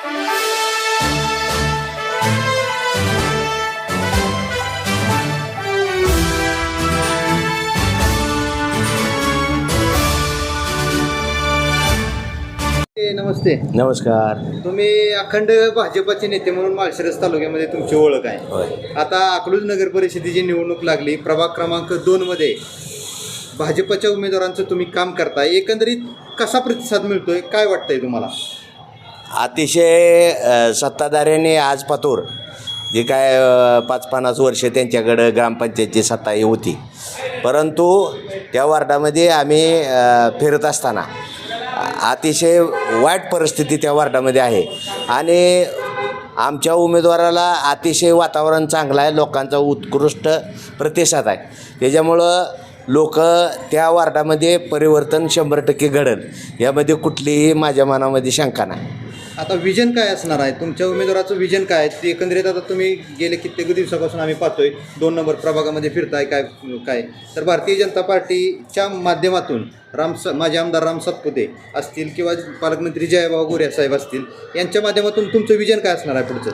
नमस्ते. नमस्कार. तुम्ही अखंड भाजपचे नेते म्हणून माळशिरस तालुक्यामध्ये तुमची ओळख आहे. आता अकलूज नगर परिषदेची निवडणूक लागली. प्रभाग क्रमांक दोन मध्ये भाजपच्या उमेदवारांचं तुम्ही काम करताय. एकंदरीत कसा प्रतिसाद मिळतोय? काय वाटतंय तुम्हाला? अतिशय अ, सत्ताधाऱ्यांनी आज पातूर जे काय पाच पन्नास वर्ष त्यांच्याकडं ग्रामपंचायतची सत्ता ही होती. परंतु त्या वार्डामध्ये आम्ही फिरत असताना अतिशय वाईट परिस्थिती त्या वार्डामध्ये आहे. आणि आमच्या उमेदवाराला अतिशय वातावरण चांगलं आहे लोकांचा उत्कृष्ट प्रतिसाद आहे. त्याच्यामुळं लोक त्या वार्डामध्ये परिवर्तन शंभर टक्के घडेल. यामध्ये कुठलीही माझ्या मनामध्ये शंका नाही. आता विजन काय असणार आहे? तुमच्या उमेदवाराचं विजन काय आहे? ते एकंदरीत आता तुम्ही गेले कित्येक दिवसापासून आम्ही पाहतोय. दोन नंबर प्रभागामध्ये फिरताय काय काय. तर भारतीय जनता पार्टीच्या माध्यमातून राम स माझे आमदार राम सातपुते असतील किंवा पालकमंत्री जयभाऊ गोरे साहेब असतील यांच्या माध्यमातून तुमचं विजन काय असणार आहे पुढचं?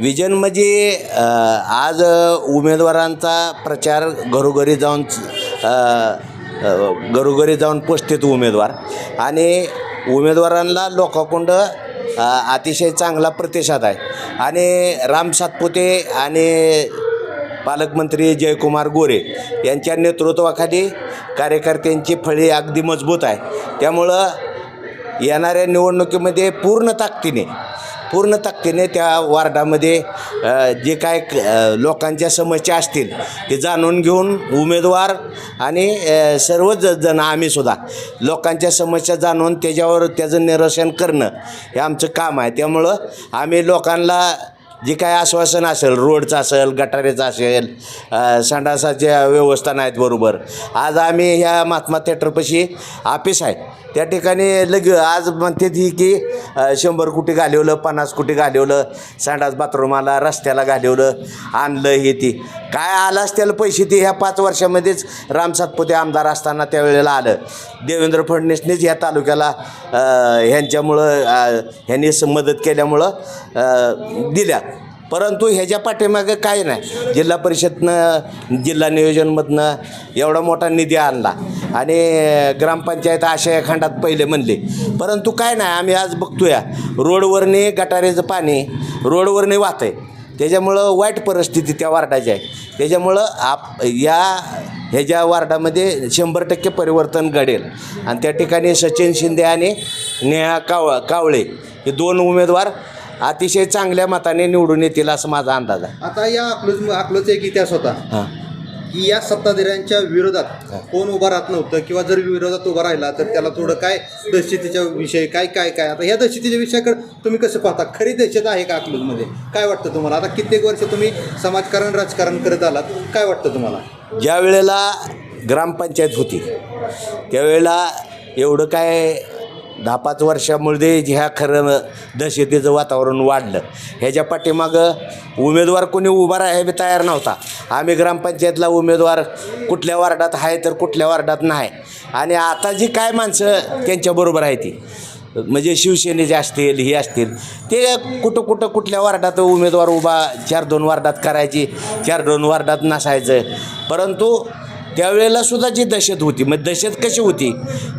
विजन म्हणजे आज उमेदवारांचा प्रचार घरोघरी जाऊन घरोघरी जाऊन पोचतेत उमेदवार. आणि उमेदवारांना लोकाकुंड अतिशय चांगला प्रतिसाद आहे. आणि राम सातपुते आणि पालकमंत्री जयकुमार गोरे यांच्या नेतृत्वाखाली कार्यकर्त्यांची फळी अगदी मजबूत आहे. त्यामुळं येणाऱ्या निवडणुकीमध्ये पूर्ण ताकदीने पूर्ण ताकदीने त्या वार्डामध्ये जे काय लोकांच्या समस्या असतील ते जाणून घेऊन उमेदवार आणि सर्वच जण आम्हीसुद्धा लोकांच्या समस्या जाणून त्याच्यावर त्याचं निरसन करणं हे आमचं काम आहे. त्यामुळं आम्ही लोकांना जे काय आश्वासन असेल रोडचं असेल गटारेचं असेल संडासाच्या व्यवस्था नाहीत बरोबर. आज आम्ही ह्या महात्मा थिएटरपाशी ऑफिस आहे. त्या ठिकाणी लग आज म्हणते ती की शंभर कुठे घालवलं पन्नास कुठे घालवलं संडास बाथरूमाला रस्त्याला घालवलं आणलं हे ती. काय आलं त्याला पैसे ते ह्या पाच वर्षामध्येच राम सातपुते आमदार असताना त्यावेळेला आलं. देवेंद्र फडणवीसनेच ह्या तालुक्याला ह्यांच्यामुळं ह्यांनी स- मदत केल्यामुळं दिल्या. परंतु ह्याच्या पाठीमागं काय नाही. जिल्हा परिषदनं जिल्हा नियोजनमधनं एवढा मोठा निधी आणला. आणि ग्रामपंचायत आशय खंडात पहिले म्हणले. परंतु काय नाही आम्ही आज बघतोया. रोडवरने गटारेचं पाणी रोडवरने वाहत आहे त्याच्यामुळं वाईट परिस्थिती त्या वार्डाची आहे. त्याच्यामुळं आप या ह्याच्या वार्डामध्ये शंभर टक्के परिवर्तन घडेल. आणि त्या ठिकाणी सचिन शिंदे आणि नेहा काव कावळे हे दोन उमेदवार अतिशय चांगल्या मताने निवडून येतील असं माझा अंदाज आहे. आता या अकलूज अकलूजचा एक इतिहास होता. हां. की या सत्ताधाऱ्यांच्या विरोधात कोण उभा राहत नव्हतं किंवा जर विरोधात उभा राहिला तर त्याला थोडं काय दहशतीच्या विषयी काय काय काय? आता ह्या दहशतीच्या विषयाकडे तुम्ही कसं पाहता? खरी दहशत आहे का अकलूजमध्ये? काय वाटतं तुम्हाला? आता कित्येक वर्ष तुम्ही समाजकारण राजकारण करत आलात. काय वाटतं तुम्हाला? ज्या वेळेला ग्रामपंचायत होती त्यावेळेला एवढं काय दहा पाच वर्षामध्ये ह्या खरं दहशतीचं वातावरण वाढलं. ह्याच्या पाठीमागं उमेदवार कोणी उभा राहायला बी तयार नव्हता. आम्ही ग्रामपंचायतला उमेदवार कुठल्या वार्डात आहे तर कुठल्या वार्डात नाही. आणि आता जी काय माणसं त्यांच्याबरोबर आहे ती. म्हणजे शिवसेनेचे असतील ही असतील ते कुठं कुठं कुठल्या वार्डात उमेदवार उभा चार दोन वार्डात करायची चार दोन वार्डात नसायचं. परंतु त्यावेळेला सुद्धा जी दहशत होती मग दहशत कशी होती?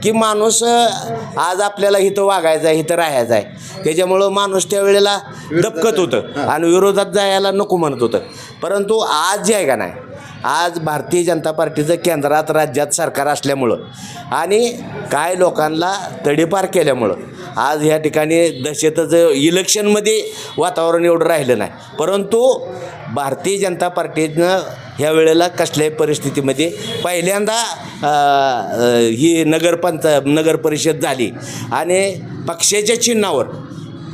की माणूस आज आपल्याला इथं वागायचं आहे इथं राहायचं आहे. त्याच्यामुळं माणूस त्यावेळेला दबकत होतं आणि विरोधात जायला नको म्हणत होतं. परंतु आज जे आहे का नाही आज भारतीय जनता पार्टीचं केंद्रात राज्यात सरकार असल्यामुळं आणि काय लोकांना तडीपार केल्यामुळं आज ह्या ठिकाणी दहशतचं इलेक्शनमध्ये वातावरण एवढं राहिलं नाही. परंतु भारतीय जनता पार्टीनं ह्या वेळेला कसल्याही परिस्थितीमध्ये पहिल्यांदा ही नगरपंच नगर परिषद झाली. आणि पक्षाच्या चिन्हावर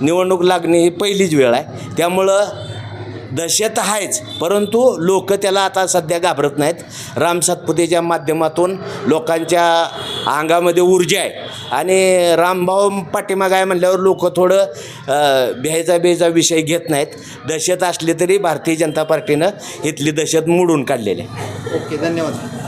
निवडणूक लागणे ही पहिलीच वेळ आहे. त्यामुळं दहशत आहेच. परंतु लोक त्याला आता सध्या घाबरत नाहीत. राम सातपुतेच्या माध्यमातून लोकांच्या अंगामध्ये ऊर्जा आहे. आणि रामभाऊ पाठीमाग आहे म्हणल्यावर लोक थोडं भ्यायचा बेचा विषय घेत नाहीत. दहशत असली तरी भारतीय जनता पार्टीनं इथली दहशत मोडून काढलेली आहे. ओके धन्यवाद.